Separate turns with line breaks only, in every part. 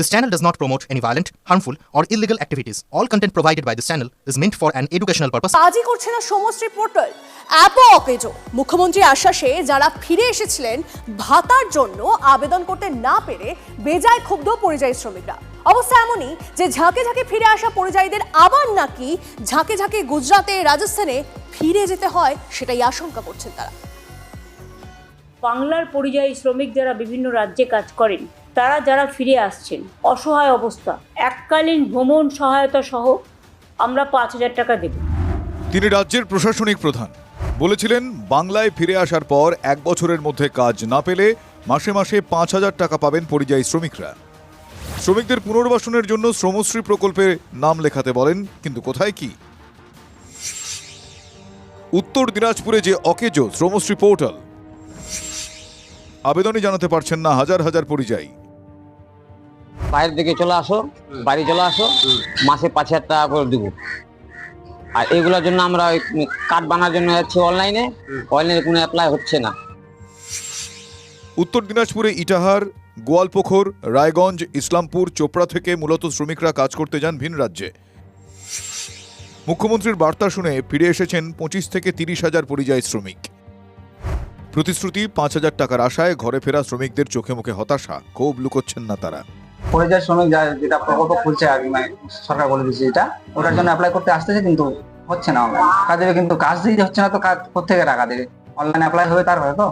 This channel does not promote any violent, harmful, or illegal activities. All content provided by this channel is meant for an educational purpose.
কাজই করছে না Samashree portal অ্যাপও অকেজো মুখ্যমন্ত্রী আশ্বাসে যারা ফিরে এসেছিলেন ভাতার জন্য আবেদন করতে না পেরে বেজায় ক্ষুব্ধ পরিযায়ী শ্রমিকরা অবস্থা এমনই যে ঝাঁকে ঝাঁকে ফিরে আসা পরিযায়ীদের আবার নাকি ঝাঁকে ঝাঁকে গুজরাটে রাজস্থানে ফিরে যেতে হয় সেটাই আশঙ্কা করছেন তারা
বাংলার পরিযায়ী শ্রমিক যারা বিভিন্ন রাজ্যে কাজ করেন তারা যারা ফিরে আসছেন, অসহায় অবস্থা। এককালীন ভ্রমণ সহায়তা সহ আমরা পাঁচ হাজার টাকা দেব।
তিনি রাজ্যের প্রশাসনিক প্রধান। বলেছিলেন, বাংলায় ফিরে আসার পর এক বছরের মধ্যে কাজ না পেলে মাসে মাসে পাঁচ হাজার টাকা পাবেন পরিযায়ী শ্রমিকরা। শ্রমিকদের পুনর্বাসনের জন্য শ্রমশ্রী প্রকল্পে নাম লেখাতে বলেন, কিন্তু কোথায় কি? উত্তর দিনাজপুরে যে অকেজো শ্রমশ্রী পোর্টাল আবেদনই জানাতে পারছেন না হাজার হাজার পরিযায়ী।
বাইরের দিকে চলে আসো বাড়ি চলে আসো মাসে পাঁচ হাজার টাকা করে দেবো। আর এগুলোর জন্য আমরা ওই কার্ড বানার জন্য যাচ্ছি অনলাইনে অনলাইনে কোনো অ্যাপ্লাই হচ্ছে না।
উত্তর দিনাজপুরে ইটাহার গোয়ালপোখর রায়গঞ্জ ইসলামপুর চোপড়া থেকে মূলত শ্রমিকরা কাজ করতে যান ভিন রাজ্যে। মুখ্যমন্ত্রীর বার্তা শুনে ফিরে এসেছেন পঁচিশ থেকে তিরিশ হাজার পরিযায়ী শ্রমিক। প্রতিশ্রুতি পাঁচ হাজার টাকার আশায় ঘরে ফেরা শ্রমিকদের চোখে মুখে হতাশা ক্ষোভ লুকোচ্ছেন না তারা।
পরিযায়ী শ্রমিক যা- যেটা প্রকল্প খুলছে আর মানে সরকার বলে দিচ্ছে এটা ওটার জন্য অ্যাপ্লাই করতে আসতেছে কিন্তু হচ্ছে না। কাজ দেবে কিন্তু কাজ দিতে হচ্ছে না তো কাজ কোথেকে টাকা দেবে? অনলাইন অ্যাপ্লাই হবে তার হয় তো।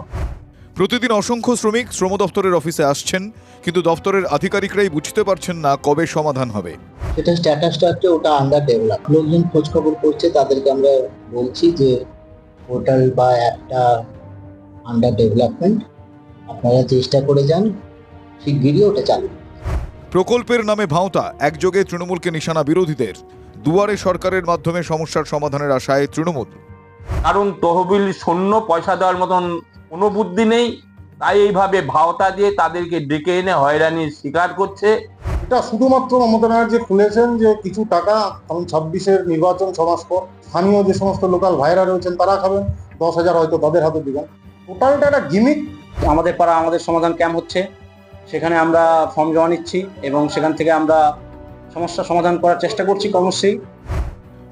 প্রতিদিন অসংখ্য শ্রমিক শ্রম দপ্তরের অফিসে আসছেন কিন্তু দপ্তরের আধিকারিকরাই বুঝতে পারছেন না কবে সমাধান হবে।
সেটা স্ট্যাটাসটা হচ্ছে ওটা আন্ডার ডেভেলপ লোকজন খোঁজ খবর করছে তাদেরকে আমরা বলছি যে পোর্টাল বা অ্যাপটা আন্ডার ডেভেলপমেন্ট আপনারা চেষ্টা করে যান শিগগিরই ওটা চালু
প্রকল্পের নামে ভাওতা একযোগে তৃণমূলকে নিশানা বিরোধীদের। দুয়ারে সরকারের মাধ্যমে সমস্যার সমাধানের আশায় তৃণমূল।
কারণ তহবিল শূন্য পয়সা দেওয়ার মতন কোনো বুদ্ধি নেই তাই এইভাবে ভাওতা দিয়ে তাদেরকে ডেকে এনে হয়রানির শিকার করছে।
এটা শুধুমাত্র মমতা ব্যানার্জি খুলেছেন যে কিছু টাকা কারণ ছাব্বিশের নির্বাচন সমাজ স্থানীয় যে সমস্ত লোকাল ভাইরা রয়েছেন তারা খাবেন। দশ হাজার হয়তো তাদের হাতে দিবেন। টোটালটা একটা গিমিক
আমাদের পাড়া, আমাদের সমাধান ক্যাম্প হচ্ছে। সেখানে আমরা ফর্ম জমা নিচ্ছি এবং সেখান থেকে আমরা সমস্যা সমাধান করার চেষ্টা করছি কর্মশ্রী।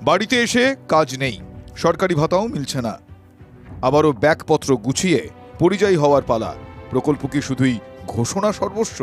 বাড়িতে এসে কাজ নেই, সরকারি ভাতাও মিলছে না। আবারও ব্যাকপত্র গুছিয়ে পরিযায়ী হওয়ার পালা, প্রকল্প কি শুধুই ঘোষণা সর্বস্ব?